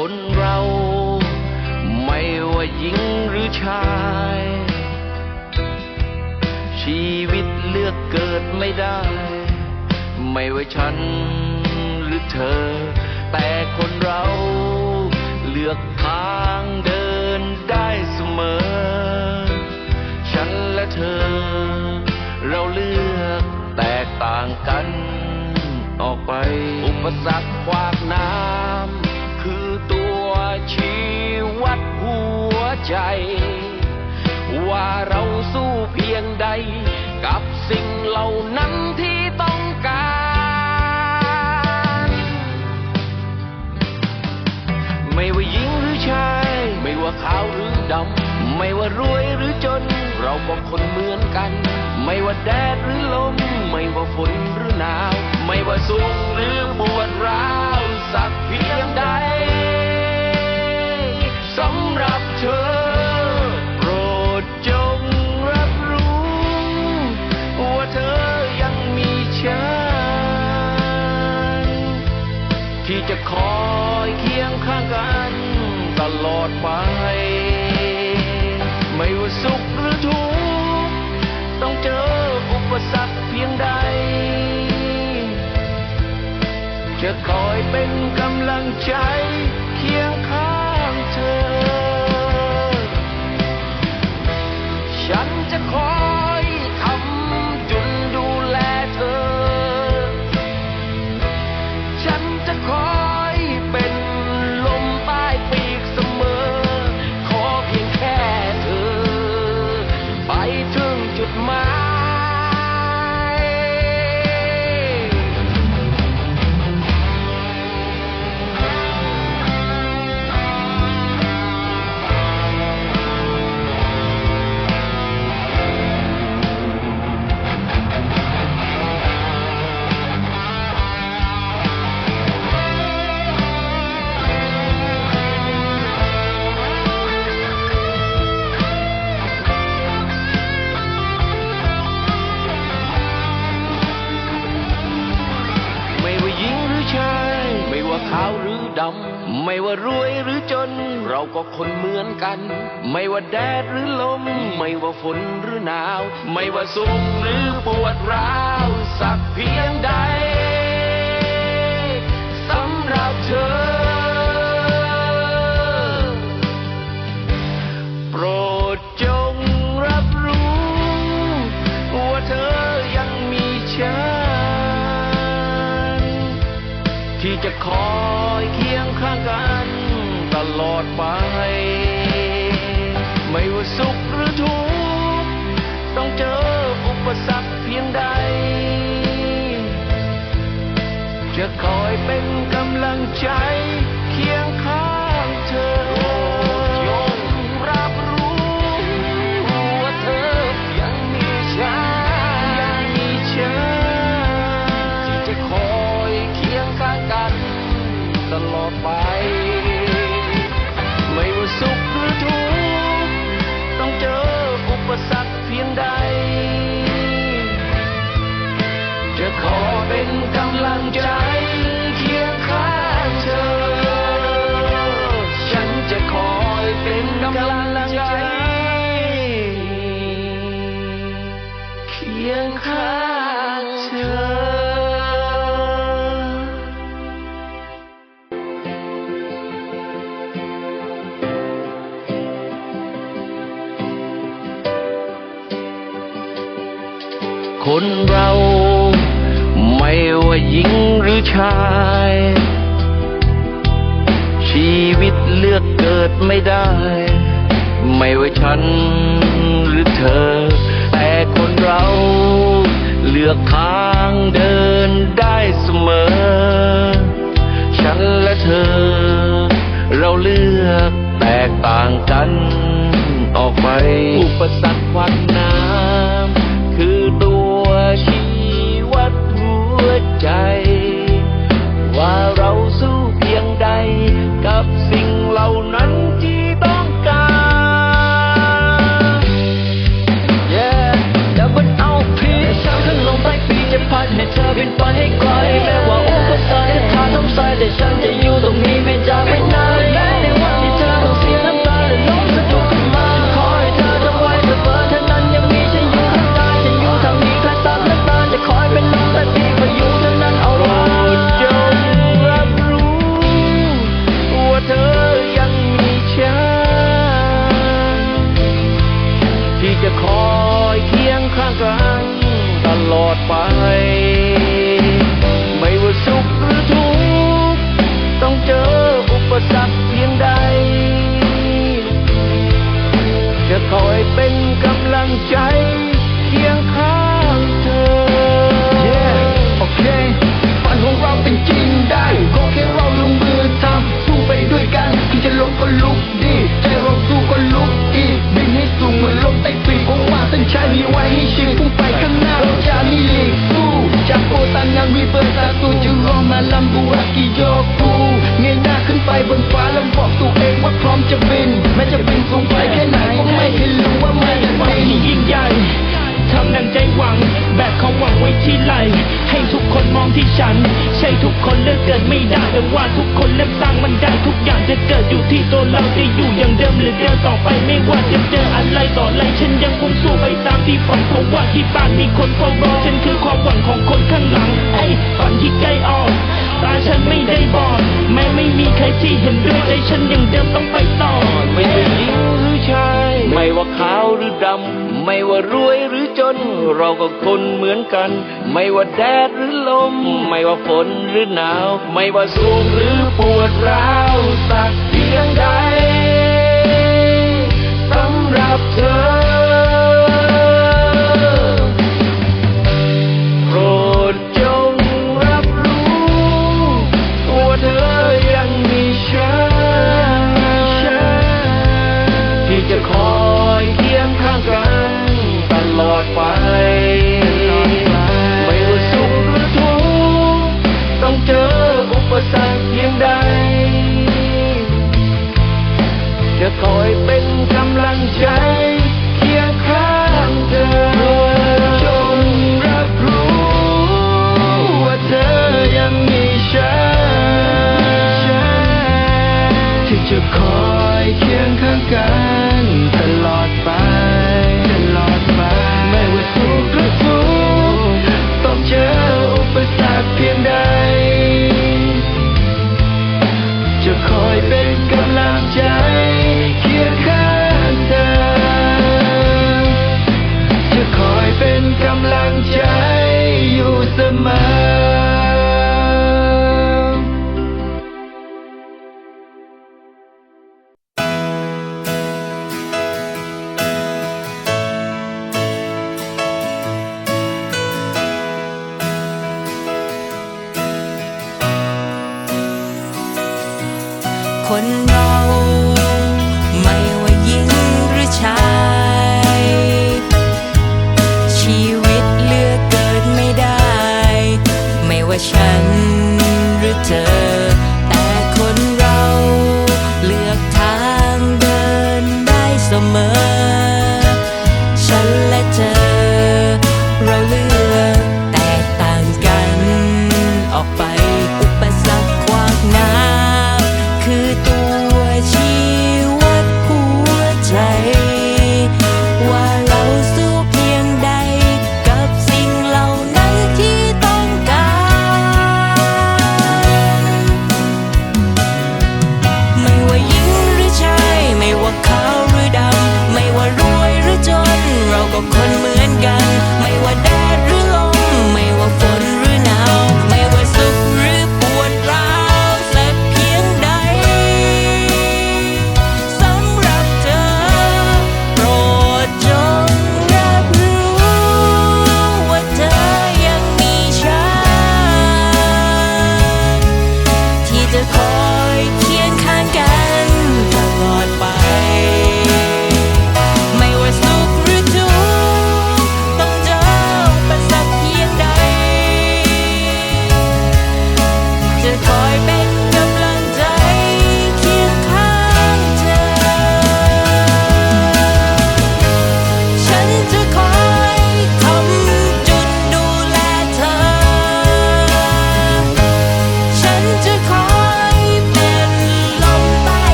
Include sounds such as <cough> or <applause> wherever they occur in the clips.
คนเรา ไม่ว่าหญิงหรือชาย ชีวิตเลือกเกิดไม่ได้ ไม่ว่าฉันหรือเธอ แต่คนเราเลือกทางเดินได้เสมอ ฉันและเธอ เราเลือกแตกต่างกันออกไป อุปสรรคขวากน้ำ ขาวหรือดำ ไม่ว่ารวยหรือจน เราก็คนเหมือนกัน ไม่ว่าแดดหรือลม ไม่ว่าฝนหรือหนาว ไม่ว่าสุขหรือปวดร้าวสักเพียงใดสำหรับเธอโปรดจงรับรู้ว่าเธอยังมีฉันที่จะคอยเคียงข้างกันตลอดไป ไม่ว่าสุขหรือทุกข์ต้องเจออุปสรรคเพียงใด จะคอยเป็นกำลังใจ ว่าขาวหรือดำ ไม่ว่ารวยหรือจน เราก็คนเหมือนกัน ไม่ว่าแดดหรือลม ไม่ว่าฝนหรือหนาว ไม่ว่าสุขหรือปวดร้าว สักเพียงใดสำหรับเธอ จะคอยเคียงข้างกันตลอดไป ไม่ว่าสุขหรือทุกข์ต้องเจออุปสรรคเพียงใด จะคอยเป็น คนเรา ไม่ว่าหญิงหรือชาย ชีวิตเลือกเกิดไม่ได้ ไม่ว่าฉันหรือเธอ แต่คนเราเลือกทางเดินได้เสมอ ฉันและเธอ เราเลือกแตกต่างกันออกไป อุปสรรคควันน้ำ ใที่ไหล ให้ทุกคนมองที่ฉัน ใช่ทุกคนเลือกเกิดไม่ได้แต่ว่าทุกคนเลือกสร้างมันได้ทุกอย่างจะเกิดอยู่ที่ตัวเราจะอยู่อย่างเดิมหรือเดินต่อไปไม่ว่าจะเจออะไรต่ออะไรฉันยังคงสู้ไปตามที่ฝันเพราะว่าที่บ้านมีคนเฝ้ารอฉันคือความหวังของคนข้างหลังไอ้ฝันที่ใกล้ออก ตาฉันไม่ได้บอดแม้ไม่มีใครที่เห็นด้วยใจฉันยังเดิมต้องไปต่อ ไม่ว่าหญิงหรือชาย ไม่ว่าขาวหรือดำ ไม่ว่ารวยหรือจน เราก็คนเหมือนกัน ไม่ว่าแดดหรือลม ไม่ว่าฝนหรือหนาว ไม่ว่าสุขหรือปวดร้าวสักเพียงใดสำหรับเธอ คนเรา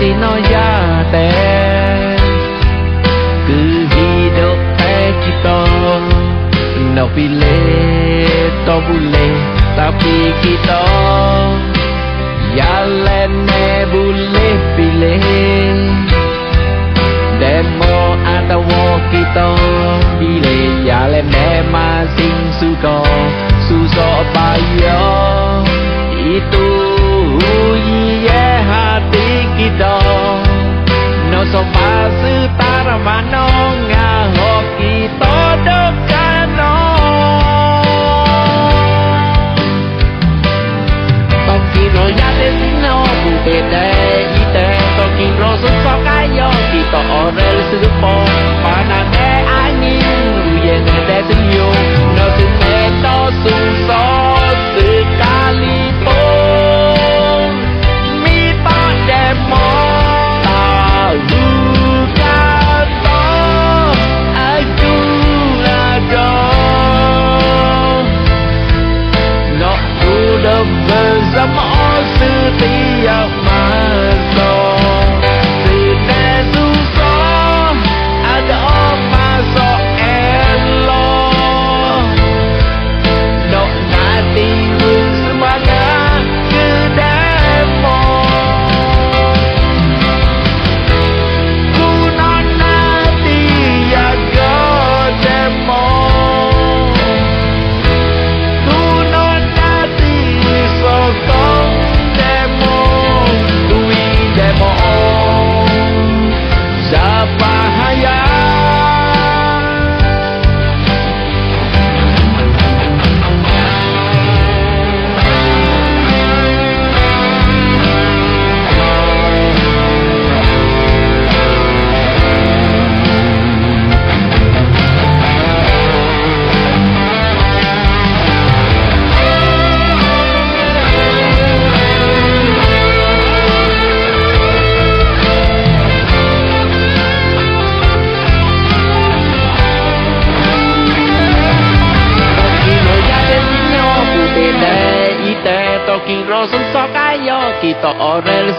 ti no ya te cứ hi đâu pe ki to no pi le to bu le ta pi ki to. Ya le ne bu le pi le demo ata wo ki to. Pi le ya le ne ma sing su ko su so pa yo. Itu No sopa setara mana Ngahok kita dokano Tokiro ya desino Bukete ite Tokiro susah kayo Kita orel sepo Panane angin Uyen de seyo No sumeto susah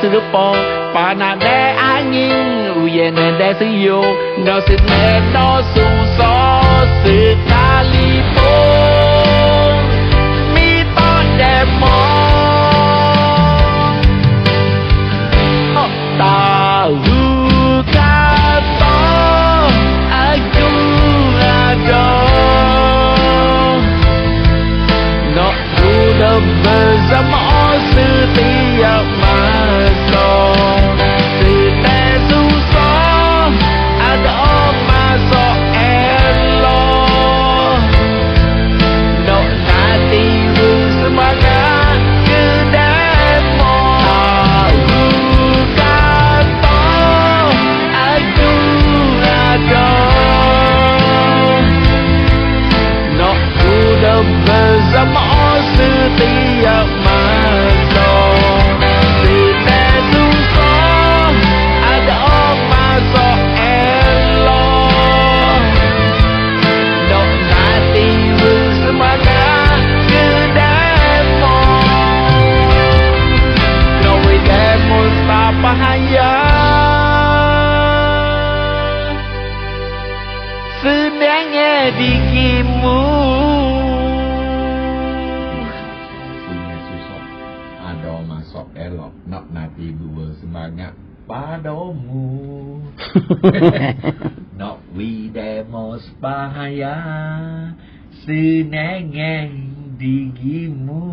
orel serupa Panade angin uyen de siyo No sine no <laughs> Nak we demos bahaya Senangan digimu